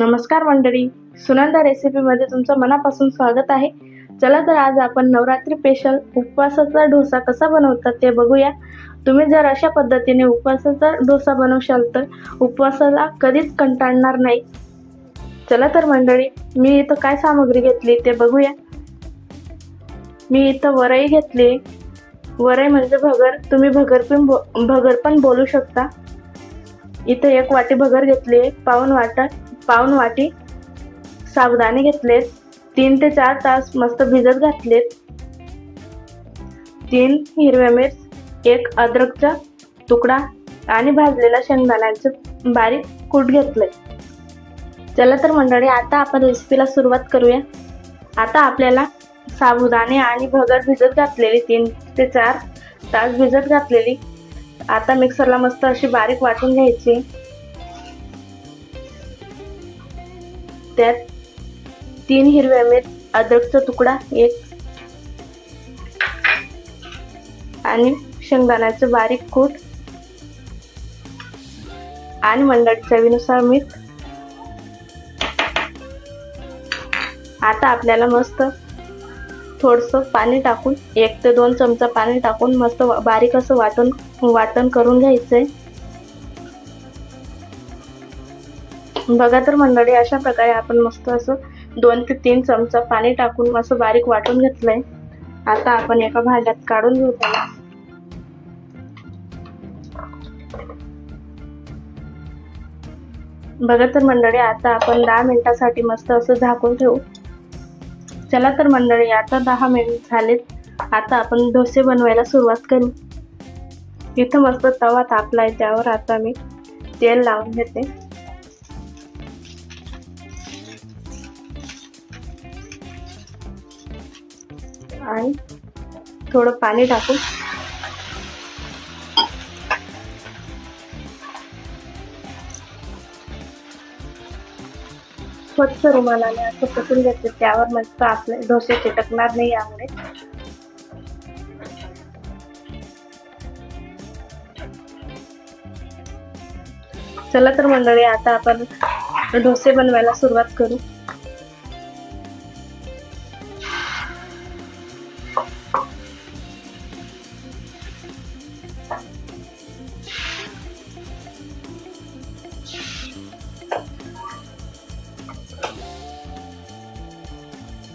नमस्कार मंडळी. सुनंदा रेसिपीमध्ये तुमचं मनापासून स्वागत आहे. चला तर आज आपण नवरात्री स्पेशल उपवासाचा डोसा कसा बनवतात ते बघूया. तुम्ही जर अशा पद्धतीने उपवासाचा डोसा बनवशाल तर उपवासाला कधीच कंटाळणार नाही. चला तर मंडळी मी इथं काय सामग्री घेतली ते बघूया. मी इथं वरई घेतली. वरई म्हणजे भगर. तुम्ही भगर पण भगर पण बोलू शकता. इथं एक वाटी भगर घेतली पाऊन वाटा पाऊन वाटी साबुदाणे घेतलेत. तीन ते चार तास मस्त भिजत घातलेत. तीन हिरव्या मिरच एक अद्रकचा तुकडा आणि भाजलेला शेंगदाण्याचं बारीक कूट घेतलंय. चला तर मंडळी आता आपण रेसिपीला सुरुवात करूया. आता आपल्याला साबुदाणे आणि भगर भिजत घातलेली तीन ते चार तास भिजत घातलेली. आता मिक्सरला मस्त अशी बारीक वाटून घ्यायची. त्यात तीन हिरव्या मिरच अद्रकचा तुकडा एक आणि शेंगदाण्याचं बारीक कूट आणि मंडळी चवीनुसार मीठ. आता आपल्याला मस्त थोडस पाणी टाकून एक ते दोन चमचा पाणी टाकून मस्त बारीक असं वाटण वाटण करून घ्यायचंय. बघा तर मंडळी अशा प्रकारे आपण मस्त असं दोन ते तीन चमचा पाणी टाकून असं बारीक वाटून घेतलंय. आता आपण एका भांड्यात काढून घेऊ त्याला. बघा तर मंडळी आता आपण दहा मिनिटासाठी मस्त असं झाकून ठेवू. चला तर मंडळी आता दहा मिनिट झालेत. आता आपण डोसे बनवायला सुरुवात करू. इथं मस्त तवा तापलाय त्यावर आता मी तेल लावून घेते. आणि थोडं पाणी टाकून. स्वच्छ रुमालाने असं पुसून घेतले त्यावर मस्त आपले डोसे चिटकणार नाही यामुळे. चला तर मंडळी आता आपण डोसे बनवायला सुरुवात करू.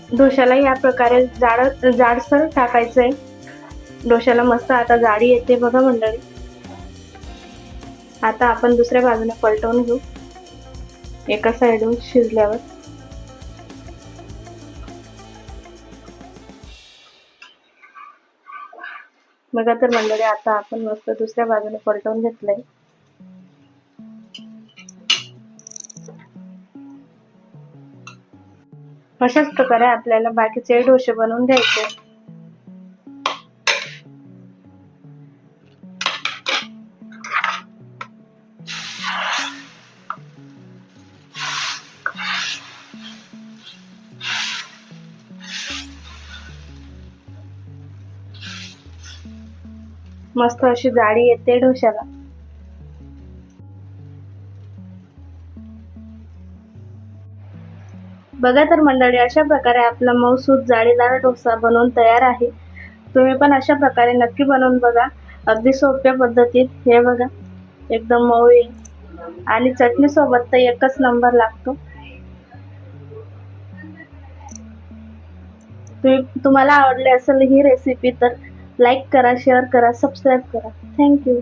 डोशाला या प्रकारे जाड जाडसर टाकायचं आहे डोशाला मस्त आता जाडी येते बघा मंडळी. आता आपण दुसऱ्या बाजूने पलटवून घेऊ. एका साईडून शिजल्यावर. बघा तर मंडळी आता आपण मस्त दुसऱ्या बाजूने पलटवून घेतलंय. अशाच प्रकारे आपल्याला बाकीचे डोसे बनवून घ्यायचे मस्त अशी जाळी येते डोश्याला. बघा तर मंडळी अशा प्रकारे आपला मऊसूद जाळीदार डोसा बनवून तयार आहे. तुम्ही पण अशा प्रकारे नक्की बनवून बघा. अगदी सोप्या पद्धतीत. हे बघा एकदम मऊ येईल. आणि चटणीसोबत तर एकच नंबर लागतो. तुम्ही तुम्हाला आवडली असेल ही रेसिपी तर लाईक करा शेअर करा सबस्क्राईब करा. Thank you